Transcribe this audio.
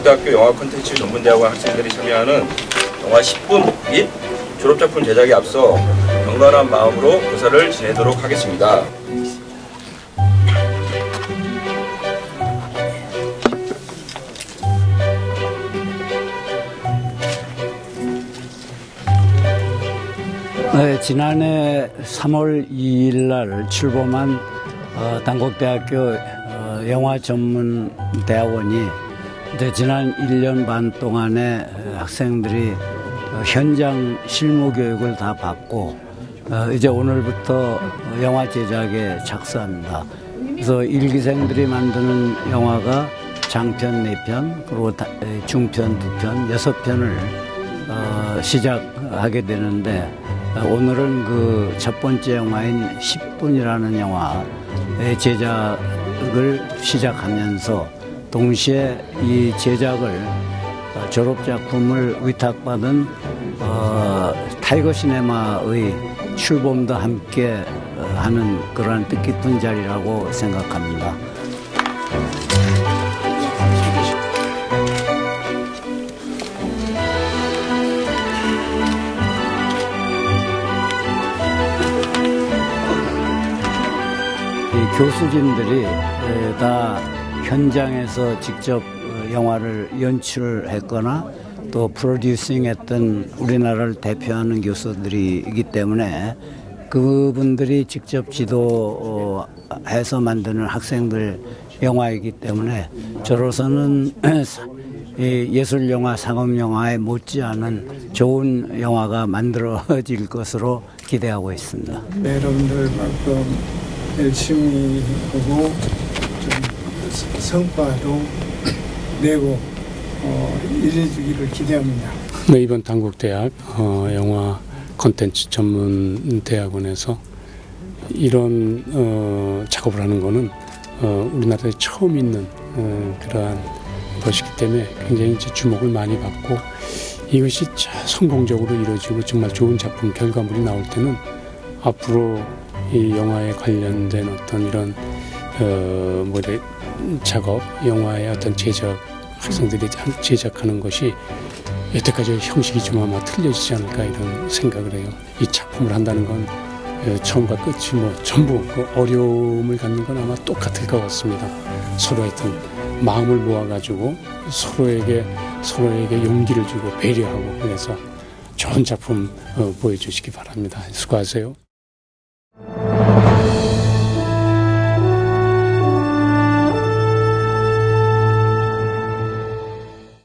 단국대학교 영화 콘텐츠 전문대학원 학생들이 참여하는 영화 10분 및 졸업작품 제작에 앞서 경건한 마음으로 고사를 지내도록 하겠습니다. 네, 지난해 3월 2일 날 출범한 어, 단국대학교 어, 영화 전문 대학원이 지난 1년 반 동안에 어, 학생들이 어, 현장 실무 교육을 다 받고 어, 이제 오늘부터 영화 제작에 착수합니다. 그래서 일기생들이 만드는 영화가 장편 4편 그리고 중편 2편, 6편을 어, 시작하게 되는데 어, 오늘은 그 첫 번째 영화인 10분이라는 영화의 제작 을 시작하면서 동시에 이 제작을 어, 졸업 작품을 위탁받은 어, 타이거 시네마의 출범도 함께 어, 하는 그러한 뜻깊은 자리라고 생각합니다. 이 교수진들이 에, 다 현장에서 직접 어, 영화를 연출했거나 또 프로듀싱 했던 우리나라를 대표하는 교수들이기 때문에 그분들이 직접 지도해서 만드는 학생들 영화이기 때문에 저로서는 이 예술 영화, 상업 영화에 못지않은 좋은 영화가 만들어질 것으로 기대하고 있습니다. 네, 여러분들 만큼 열심히 하고 좀 성과도 내고 어, 이래주기를 기대합니다. 네, 이번 당국대학 어, 영화 콘텐츠 전문 대학원에서 이런 어, 작업을 하는 거는 어, 우리나라에 처음 있는 어, 그러한 것이기 때문에 굉장히 이제 주목을 많이 받고 이것이 자- 성공적으로 이루어지고 정말 좋은 작품 결과물이 나올 때는 앞으로 이 영화에 관련된 어떤 이런 어, 뭐래 작업, 영화의 어떤 제작 학생들이 한- 제작하는 것이 여태까지 형식이 좀 아마 틀려지지 않을까 이런 생각을 해요. 이 작품을 한다는 건 어, 처음과 끝이 뭐 전부 그 어려움을 갖는 건 아마 똑같을 것 같습니다. 서로 하여튼 마음을 모아가지고 서로에게 서로에게 용기를 주고 배려하고 그래서 좋은 작품 어, 보여주시기 바랍니다. 수고하세요.